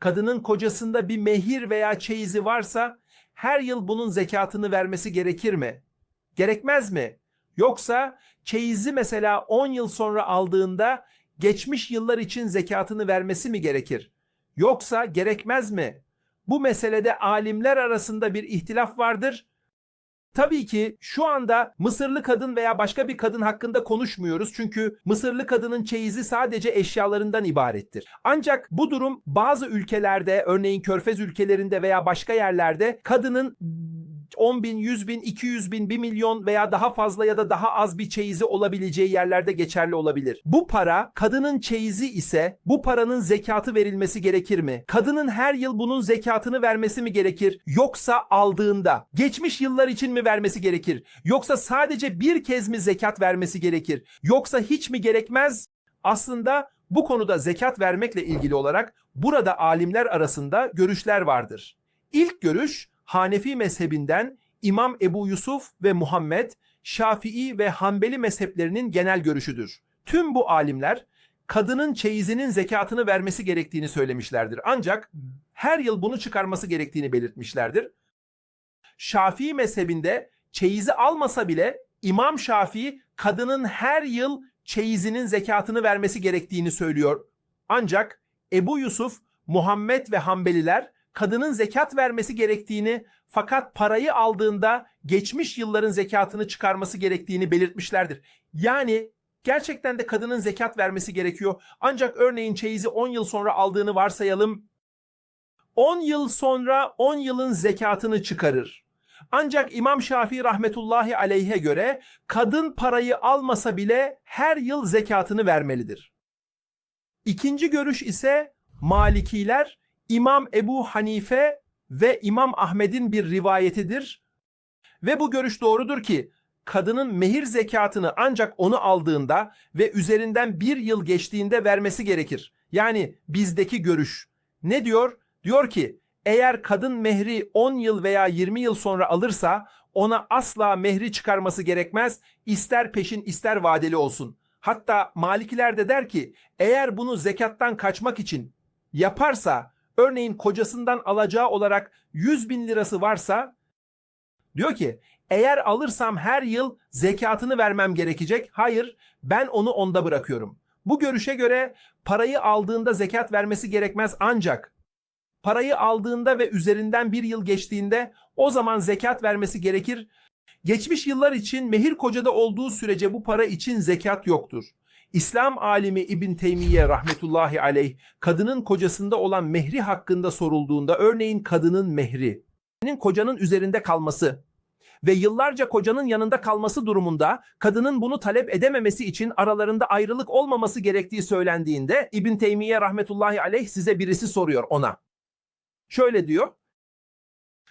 kadının kocasında bir mehir veya çeyizi varsa her yıl bunun zekatını vermesi gerekir mi? Gerekmez mi? Yoksa çeyizi mesela 10 yıl sonra aldığında geçmiş yıllar için zekatını vermesi mi gerekir? Yoksa gerekmez mi? Bu meselede alimler arasında bir ihtilaf vardır. Tabii ki şu anda Mısırlı kadın veya başka bir kadın hakkında konuşmuyoruz çünkü Mısırlı kadının çeyizi sadece eşyalarından ibarettir. Ancak bu durum bazı ülkelerde örneğin Körfez ülkelerinde veya başka yerlerde kadının 10 bin, 100 bin, 200 bin, 1 milyon veya daha fazla ya da daha az bir çeyizi olabileceği yerlerde geçerli olabilir. Bu para kadının çeyizi ise bu paranın zekatı verilmesi gerekir mi? Kadının her yıl bunun zekatını vermesi mi gerekir? Yoksa aldığında geçmiş yıllar için mi vermesi gerekir? Yoksa sadece bir kez mi zekat vermesi gerekir? Yoksa hiç mi gerekmez? Aslında bu konuda zekat vermekle ilgili olarak burada alimler arasında görüşler vardır. İlk görüş Hanefi mezhebinden İmam Ebu Yusuf ve Muhammed, Şafii ve Hanbeli mezheplerinin genel görüşüdür. Tüm bu alimler kadının çeyizinin zekatını vermesi gerektiğini söylemişlerdir. Ancak her yıl bunu çıkarması gerektiğini belirtmişlerdir. Şafii mezhebinde çeyizi almasa bile İmam Şafii kadının her yıl çeyizinin zekatını vermesi gerektiğini söylüyor. Ancak Ebu Yusuf, Muhammed ve Hanbeliler kadının zekat vermesi gerektiğini fakat parayı aldığında geçmiş yılların zekatını çıkarması gerektiğini belirtmişlerdir. Yani gerçekten de kadının zekat vermesi gerekiyor. Ancak örneğin çeyizi 10 yıl sonra aldığını varsayalım. 10 yıl sonra 10 yılın zekatını çıkarır. Ancak İmam Şafii rahmetullahi aleyhe göre kadın parayı almasa bile her yıl zekatını vermelidir. İkinci görüş ise Malikiler İmam Ebu Hanife ve İmam Ahmed'in bir rivayetidir. Ve bu görüş doğrudur ki kadının mehir zekatını ancak onu aldığında ve üzerinden bir yıl geçtiğinde vermesi gerekir. Yani bizdeki görüş. Ne diyor? Diyor ki eğer kadın mehri 10 yıl veya 20 yıl sonra alırsa ona asla mehri çıkarması gerekmez. İster peşin ister vadeli olsun. Hatta Malikiler de der ki eğer bunu zekattan kaçmak için yaparsa örneğin kocasından alacağı olarak 100 bin lirası varsa diyor ki eğer alırsam her yıl zekatını vermem gerekecek. Hayır ben onu onda bırakıyorum. Bu görüşe göre parayı aldığında zekat vermesi gerekmez ancak parayı aldığında ve üzerinden bir yıl geçtiğinde o zaman zekat vermesi gerekir. Geçmiş yıllar için mehir kocada olduğu sürece bu para için zekat yoktur. İslam alimi İbn Teymiye rahmetullahi aleyh kadının kocasında olan mehri hakkında sorulduğunda örneğin kadının mehri, kocanın üzerinde kalması ve yıllarca kocanın yanında kalması durumunda kadının bunu talep edememesi için aralarında ayrılık olmaması gerektiği söylendiğinde İbn Teymiye rahmetullahi aleyh size birisi soruyor ona. Şöyle diyor.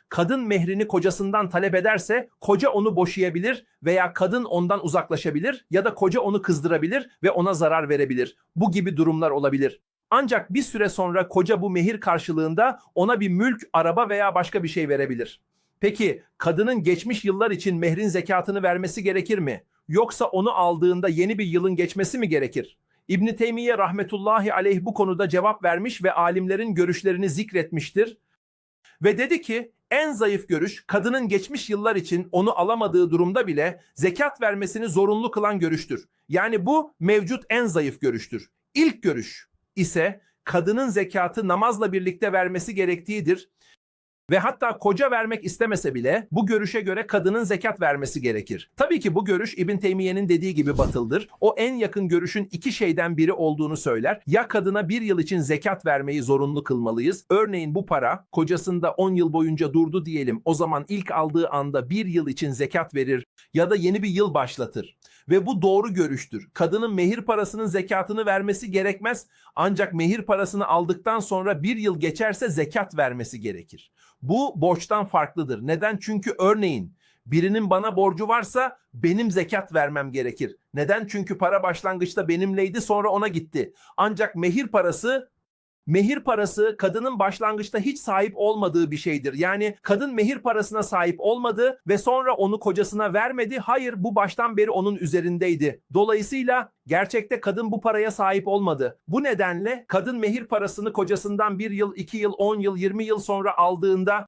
Kadın mehrini kocasından talep ederse koca onu boşayabilir veya kadın ondan uzaklaşabilir ya da koca onu kızdırabilir ve ona zarar verebilir. Bu gibi durumlar olabilir. Ancak bir süre sonra koca bu mehir karşılığında ona bir mülk, araba veya başka bir şey verebilir. Peki kadının geçmiş yıllar için mehrin zekatını vermesi gerekir mi? Yoksa onu aldığında yeni bir yılın geçmesi mi gerekir? İbn Teymiye rahmetullahi aleyh bu konuda cevap vermiş ve alimlerin görüşlerini zikretmiştir. Ve dedi ki en zayıf görüş kadının geçmiş yıllar için onu alamadığı durumda bile zekat vermesini zorunlu kılan görüştür. Yani bu mevcut en zayıf görüştür. İlk görüş ise kadının zekatı namazla birlikte vermesi gerektiğidir. Ve hatta koca vermek istemese bile bu görüşe göre kadının zekat vermesi gerekir. Tabii ki bu görüş İbn Teymiye'nin dediği gibi batıldır. O en yakın görüşün iki şeyden biri olduğunu söyler. Ya kadına bir yıl için zekat vermeyi zorunlu kılmalıyız. Örneğin bu para kocasında 10 yıl boyunca durdu diyelim. O zaman ilk aldığı anda bir yıl için zekat verir ya da yeni bir yıl başlatır. Ve bu doğru görüştür. Kadının mehir parasının zekatını vermesi gerekmez. Ancak mehir parasını aldıktan sonra bir yıl geçerse zekat vermesi gerekir. Bu borçtan farklıdır. Neden? Çünkü örneğin birinin bana borcu varsa benim zekat vermem gerekir. Neden? Çünkü para başlangıçta benimleydi sonra ona gitti. Ancak mehir parası mehir parası kadının başlangıçta hiç sahip olmadığı bir şeydir. Yani kadın mehir parasına sahip olmadı ve sonra onu kocasına vermedi. Hayır bu baştan beri onun üzerindeydi. Dolayısıyla gerçekte kadın bu paraya sahip olmadı. Bu nedenle kadın mehir parasını kocasından bir yıl, iki yıl, on yıl, yirmi yıl sonra aldığında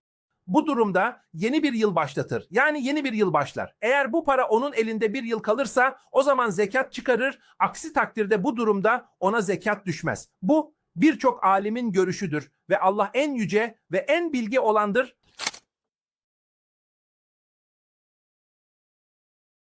bu durumda yeni bir yıl başlatır. Yani yeni bir yıl başlar. Eğer bu para onun elinde bir yıl kalırsa o zaman zekat çıkarır. Aksi takdirde bu durumda ona zekat düşmez. Bu birçok alimin görüşüdür ve Allah en yüce ve en bilgi olandır.